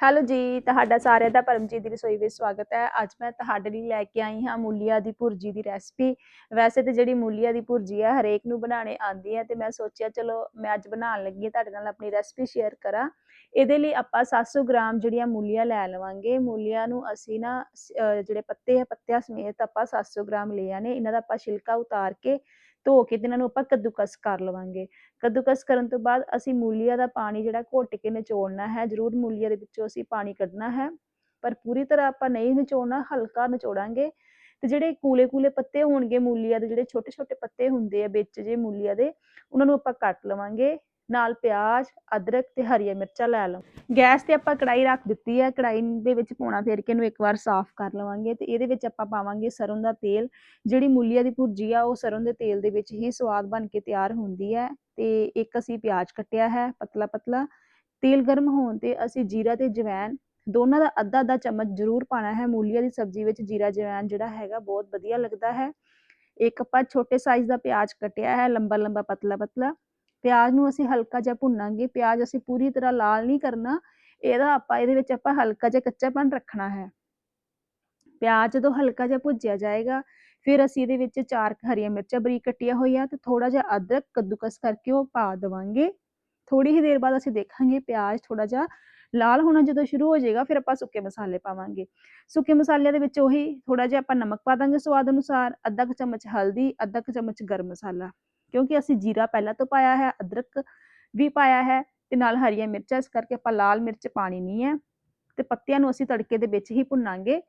Hello ਜੀ, ਤੁਹਾਡਾ ਸਾਰਿਆਂ ਦਾ ਪਰਮਜੀਤ ਦੀ ਰਸੋਈ ਵਿੱਚ ਸਵਾਗਤ ਹੈ। ਅੱਜ ਮੈਂ ਤੁਹਾਡੇ ਲਈ ਲੈ ਕੇ ਆਈ ਹਾਂ ਮੂਲੀਆਂ ਦੀ ਭੁਰਜੀ ਦੀ ਰੈਸਪੀ ਵੈਸੇ ਤੇ ਜਿਹੜੀ ਮੂਲੀਆਂ ਦੀ ਭੁਰਜੀ ਹੈ ਹਰੇਕ ਨੂੰ ਬਣਾਉਣੇ ਆਉਂਦੀ ਹੈ ਤੇ ਮੈਂ ਸੋਚਿਆ ਚਲੋ ਮੈਂ ਅੱਜ ਬਣਾਉਣ ਲੱਗੀ ਹਾਂ, ਤੁਹਾਡੇ ਨਾਲ ਆਪਣੀ ਰੈਸਪੀ ਸ਼ੇਅਰ ਕਰਾਂ। ਇਹਦੇ ਲਈ ਆਪਾਂ 700 ਗ੍ਰਾਮ ਜਿਹੜੀਆਂ ਮੂਲੀਆਂ ਲੈ ਲਵਾਂਗੇ। ਮੂਲੀਆਂ ਨੂੰ ਅਸੀਂ ਨਾ ਜਿਹੜੇ ਪੱਤੇ ਹੈ ਪੱਤਿਆਂ ਸਮੇਤ ਆਪਾਂ 700 ਗ੍ਰਾਮ ਲਿਆ ਨੇ। ਇਹਨਾਂ ਦਾ ਆਪਾਂ ਛਿਲਕਾ ਉਤਾਰ ਕੇ ਧੋ ਕੇ ਤੇ ਇਹਨਾਂ ਨੂੰ ਆਪਾਂ ਕੱਦੂਕਸ ਕਰ ਲਵਾਂਗੇ। ਕੱਦੂਕਸ ਕਰਨ ਤੋਂ ਬਾਅਦ ਅਸੀਂ ਮੂਲੀਆਂ ਦਾ ਪਾਣੀ ਜਿਹੜਾ ਘੁੱਟ ਕੇ ਨਿਚੋੜਨਾ ਹੈ, ਜ਼ਰੂਰ ਮੂਲੀਆਂ ਦੇ ਵਿੱਚੋਂ ਅਸੀਂ ਪਾਣੀ ਕੱਢਣਾ ਹੈ। ਪਰ ਪੂਰੀ ਤਰ੍ਹਾਂ ਆਪਾਂ ਨਹੀਂ ਨਿਚੋੜਨਾ, ਹਲਕਾ ਨਿਚੋੜਾਂਗੇ ਤੇ ਜਿਹੜੇ ਕੂਲੇ ਕੂਲੇ ਪੱਤੇ ਹੋਣਗੇ ਮੂਲੀਆਂ ਦੇ, ਜਿਹੜੇ ਛੋਟੇ ਛੋਟੇ ਪੱਤੇ ਹੁੰਦੇ ਆ ਵਿੱਚ ਜੇ ਮੂਲੀਆਂ ਦੇ, ਉਹਨਾਂ ਨੂੰ ਆਪਾਂ ਕੱਟ ਲਵਾਂਗੇ। ਨਾਲ ਪਿਆਜ਼, ਅਦਰਕ ਤੇ ਹਰੀਆਂ ਮਿਰਚਾਂ ਲੈ ਲਓ। ਗੈਸ ਤੇ ਆਪਾਂ ਕੜਾਈ ਰੱਖ ਦਿੱਤੀ ਹੈ। ਕੜਾਈ ਦੇ ਵਿੱਚ ਪਾਉਣਾ ਫੇਰ ਕੇ ਇਹਨੂੰ ਇੱਕ ਵਾਰ ਸਾਫ਼ ਕਰ ਲਵਾਂਗੇ ਤੇ ਇਹਦੇ ਵਿੱਚ ਆਪਾਂ ਪਾਵਾਂਗੇ ਸਰੋਂ ਦਾ ਤੇਲ। ਜਿਹੜੀ ਮੂਲੀਆਂ ਦੀ ਭੁਰਜੀ ਆ, ਉਹ ਸਰੋਂ ਦੇ ਤੇਲ ਦੇ ਵਿੱਚ ਹੀ ਸਵਾਦ ਬਣ ਕੇ ਤਿਆਰ ਹੁੰਦੀ ਹੈ ਤੇ ਇੱਕ ਅਸੀਂ ਪਿਆਜ਼ ਕੱਟਿਆ ਹੈ ਪਤਲਾ ਪਤਲਾ ਤੇਲ ਗਰਮ ਹੋਣ ਤੇ ਅਸੀਂ ਜੀਰਾ ਤੇ ਜਵੈਨ ਦੋਨਾਂ ਦਾ ਅੱਧਾ ਅੱਧਾ ਚਮਚ ਜ਼ਰੂਰ ਪਾਣਾ ਹੈ। ਮੂਲੀਆਂ ਦੀ ਸਬਜ਼ੀ ਵਿੱਚ ਜੀਰਾ ਜਵੈਨ ਜਿਹੜਾ ਹੈਗਾ ਬਹੁਤ ਵਧੀਆ ਲੱਗਦਾ ਹੈ। ਇੱਕ ਆਪਾਂ ਛੋਟੇ ਸਾਈਜ਼ ਦਾ ਪਿਆਜ਼ ਕੱਟਿਆ ਹੈ ਲੰਬਾ ਲੰਬਾ ਪਤਲਾ ਪਤਲਾ ਪਿਆਜ਼ ਨੂੰ ਅਸੀਂ ਹਲਕਾ ਜਿਹਾ ਭੁੰਨਾਂਗੇ, ਪਿਆਜ਼ ਅਸੀਂ ਪੂਰੀ ਤਰ੍ਹਾਂ ਲਾਲ ਨਹੀਂ ਕਰਨਾ, ਇਹਦਾ ਆਪਾਂ, ਇਹਦੇ ਵਿੱਚ ਆਪਾਂ ਹਲਕਾ ਜਿਹਾ ਕੱਚਾਪਨ ਰੱਖਣਾ ਹੈ। ਪਿਆਜ਼ ਜਦੋਂ ਹਲਕਾ ਜਿਹਾ ਭੁੱਜਿਆ ਜਾਏਗਾ, ਫਿਰ ਅਸੀਂ ਇਹਦੇ ਵਿੱਚ ਚਾਰ ਹਰੀਆਂ ਮਿਰਚਾਂ ਬਰੀਕ ਕੱਟੀਆਂ ਹੋਈਆਂ ਤੇ ਥੋੜਾ ਜਿਹਾ ਅਦਰਕ ਕੱਦੂਕਸ ਕਰਕੇ ਉਹ ਪਾ ਦੇਵਾਂਗੇ। ਥੋੜੀ ਹੀ ਦੇਰ ਬਾਅਦ ਅਸੀਂ ਦੇਖਾਂਗੇ ਪਿਆਜ਼ ਥੋੜਾ ਜਿਹਾ ਲਾਲ ਹੋਣਾ ਜਦੋਂ ਸ਼ੁਰੂ ਹੋ ਜਾਏਗਾ, ਫਿਰ ਆਪਾਂ ਸੁੱਕੇ ਮਸਾਲੇ ਪਾਵਾਂਗੇ। ਸੁੱਕੇ ਮਸਾਲਿਆਂ ਦੇ ਵਿੱਚ ਉਹੀ ਥੋੜਾ ਜਿਹਾ ਆਪਾਂ ਨਮਕ ਪਾ ਦਾਂਗੇ ਸਵਾਦ ਅਨੁਸਾਰ, ਅੱਧਾ ਕੁ ਚਮਚ ਹਲਦੀ, ਅੱਧਾ ਕੁ ਚਮਚ ਗਰਮ ਮਸਾਲਾ। ਕਿਉਂਕਿ ਅਸੀਂ ਜੀਰਾ ਪਹਿਲਾਂ ਤੋਂ ਪਾਇਆ ਹੈ, ਅਦਰਕ ਵੀ ਪਾਇਆ ਹੈ ਤੇ ਨਾਲ ਹਰੀਆਂ ਮਿਰਚਾਂ, ਇਸ ਕਰਕੇ ਆਪਾਂ ਲਾਲ ਮਿਰਚ ਪਾਣੀ ਨਹੀਂ ਹੈ ਤੇ ਪੱਤਿਆਂ ਨੂੰ ਅਸੀਂ ਤੜਕੇ ਦੇ ਵਿੱਚ ਹੀ ਭੁੰਨਾਂਗੇ।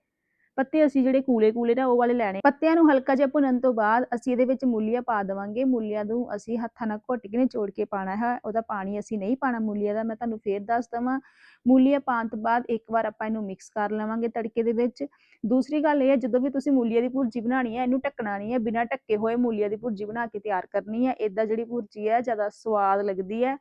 ਪੱਤੇ ਅਸੀਂ ਜਿਹੜੇ ਕੂਲੇ ਕੂਲੇ ਨਾ ਉਹ ਵਾਲੇ ਲੈਣੇ। ਪੱਤਿਆਂ ਨੂੰ ਹਲਕਾ ਜਿਹਾ ਭੁੰਨਣ ਤੋਂ ਬਾਅਦ ਅਸੀਂ ਇਹਦੇ ਵਿੱਚ ਮੂਲੀਆਂ ਪਾ ਦੇਵਾਂਗੇ। ਮੂਲੀਆਂ ਨੂੰ ਅਸੀਂ ਹੱਥਾਂ ਨਾਲ ਘੁੱਟ ਕੇ ਨਿਚੋੜ ਕੇ ਪਾਣਾ ਹੈ। ਉਹਦਾ ਪਾਣੀ ਅਸੀਂ ਨਹੀਂ ਪਾਣਾ ਮੂਲੀਆਂ ਦਾ। ਮੈਂ ਤੁਹਾਨੂੰ ਫੇਰ ਦੱਸ ਦਵਾਂ, ਮੂਲੀਆਂ ਪਾਉਣ ਤੋਂ ਬਾਅਦ ਇੱਕ ਵਾਰ ਆਪਾਂ ਇਹਨੂੰ ਮਿਕਸ ਕਰ ਲਵਾਂਗੇ ਤੜਕੇ ਦੇ ਵਿੱਚ। ਦੂਸਰੀ ਗੱਲ ਇਹ ਹੈ, ਜਦੋਂ ਵੀ ਤੁਸੀਂ ਮੂਲੀਆਂ ਦੀ ਭੁਰਜੀ ਬਣਾਣੀ ਹੈ, ਇਹਨੂੰ ਢੱਕਣਾ ਨਹੀਂ ਹੈ। ਬਿਨਾਂ ਢੱਕੇ ਹੋਏ ਮੂਲੀਆਂ ਦੀ ਭੁਰਜੀ ਬਣਾ ਕੇ ਤਿਆਰ ਕਰਨੀ ਹੈ। ਇਦਾਂ ਜਿਹੜੀ ਭੁਰਜੀ ਹੈ, ਜ਼ਿਆਦਾ ਸਵਾਦ ਲੱਗਦੀ ਹੈ।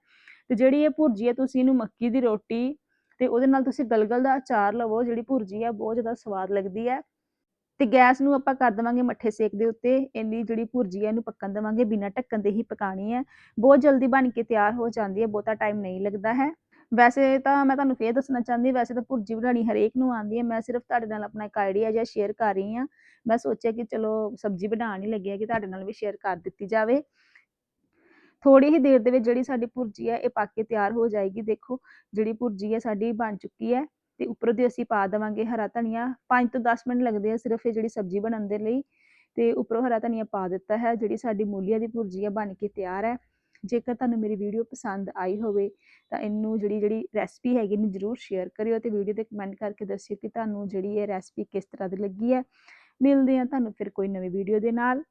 ਤੇ ਜਿਹੜੀ ਇਹ ਭੁਰਜੀ ਹੈ, ਤੁਸੀਂ ਇਹਨੂੰ ਮੱਕੀ ਦੀ ਰੋਟੀ ਤੇ ਉਹਦੇ ਨਾਲ ਤੁਸੀਂ ਗਲਗਲ ਦਾ ਅਚਾਰ ਲਵੋ, ਜਿਹੜੀ ਭੁਰਜੀ ਹੈ ਬਹੁਤ ਜ਼ਿਆਦਾ ਸਵਾਦ ਲੱਗਦੀ ਹੈ। ਤੇ ਗੈਸ ਨੂੰ ਆਪਾਂ ਕਰ ਦੇਵਾਂਗੇ ਮੱਠੇ ਸੇਕ ਦੇ ਉੱਤੇ, ਇੰਨੀ ਜਿਹੜੀ ਭੁਰਜੀ ਹੈ ਇਹਨੂੰ ਪੱਕਣ ਦੇਵਾਂਗੇ, ਬਿਨਾਂ ਢੱਕਣ ਦੇ ਹੀ ਪਕਾਣੀ ਹੈ। ਬਹੁਤ ਜਲਦੀ ਬਣ ਕੇ ਤਿਆਰ ਹੋ ਜਾਂਦੀ ਹੈ, ਬਹੁਤਾ ਟਾਈਮ ਨਹੀਂ ਲੱਗਦਾ ਹੈ। ਵੈਸੇ ਤਾਂ ਮੈਂ ਤੁਹਾਨੂੰ ਫੇਰ ਦੱਸਣਾ ਚਾਹੁੰਦੀ, ਵੈਸੇ ਤਾਂ ਭੁਰਜੀ ਬਣਾਉਣੀ ਹਰੇਕ ਨੂੰ ਆਉਂਦੀ ਹੈ। ਮੈਂ ਸਿਰਫ ਤੁਹਾਡੇ ਨਾਲ ਆਪਣਾ ਇੱਕ ਆਈਡੀਆ ਜਿਹਾ ਸ਼ੇਅਰ ਕਰ ਰਹੀ ਹਾਂ। ਮੈਂ ਸੋਚਿਆ ਕਿ ਚਲੋ ਸਬਜ਼ੀ ਬਣਾਉਣ ਹੀ ਲੱਗੀ ਕਿ ਤੁਹਾਡੇ ਨਾਲ ਵੀ ਸ਼ੇਅਰ ਕਰ ਦਿੱਤੀ ਜਾਵੇ। ਥੋੜੀ ਹੀ ਦੇਰ ਦੇ ਵਿੱਚ ਜਿਹੜੀ ਸਾਡੀ ਭੁਰਜੀ ਹੈ, ਇਹ ਪੱਕ ਕੇ ਤਿਆਰ ਹੋ ਜਾਏਗੀ। ਦੇਖੋ, ਜਿਹੜੀ ਭੁਰਜੀ ਹੈ, ਸਾਡੀ ਬਣ ਚੁੱਕੀ ਹੈ ਤੇ ਉੱਪਰੋਂ ਦੀ ਅਸੀਂ ਪਾ ਦੇਵਾਂਗੇ ਹਰਾ ਧਨੀਆ। 5 ਤੋਂ 10 ਮਿੰਟ ਲੱਗਦੇ ਆ ਸਿਰਫ ਇਹ ਜਿਹੜੀ ਸਬਜ਼ੀ ਬਣਨ ਦੇ ਲਈ ਤੇ ਉੱਪਰੋਂ ਹਰਾ ਧਨੀਆ ਪਾ ਦਿੱਤਾ ਹੈ। ਜਿਹੜੀ ਸਾਡੀ ਮੂਲੀਆਂ ਦੀ ਭੁਰਜੀ ਹੈ, ਬਣ ਕੇ ਤਿਆਰ ਹੈ। ਜੇਕਰ ਤੁਹਾਨੂੰ ਮੇਰੀ ਵੀਡੀਓ ਪਸੰਦ ਆਈ ਹੋਵੇ, ਤਾਂ ਇਹਨੂੰ ਜਿਹੜੀ ਜਿਹੜੀ ਰੈਸਪੀ ਹੈਗੀ ਇਹਨੂੰ ਜਰੂਰ ਸ਼ੇਅਰ ਕਰਿਓ ਤੇ ਵੀਡੀਓ ਤੇ ਕਮੈਂਟ ਕਰਕੇ ਦੱਸਿਓ ਕਿ ਤੁਹਾਨੂੰ ਜਿਹੜੀ ਇਹ ਰੈਸਪੀ ਕਿਸ ਤਰ੍ਹਾਂ ਦੀ ਲੱਗੀ ਹੈ। ਮਿਲਦੇ ਹਾਂ ਤੁਹਾਨੂੰ ਫਿਰ ਕੋਈ ਨਵੀਂ ਵੀਡੀਓ ਦੇ ਨਾਲ।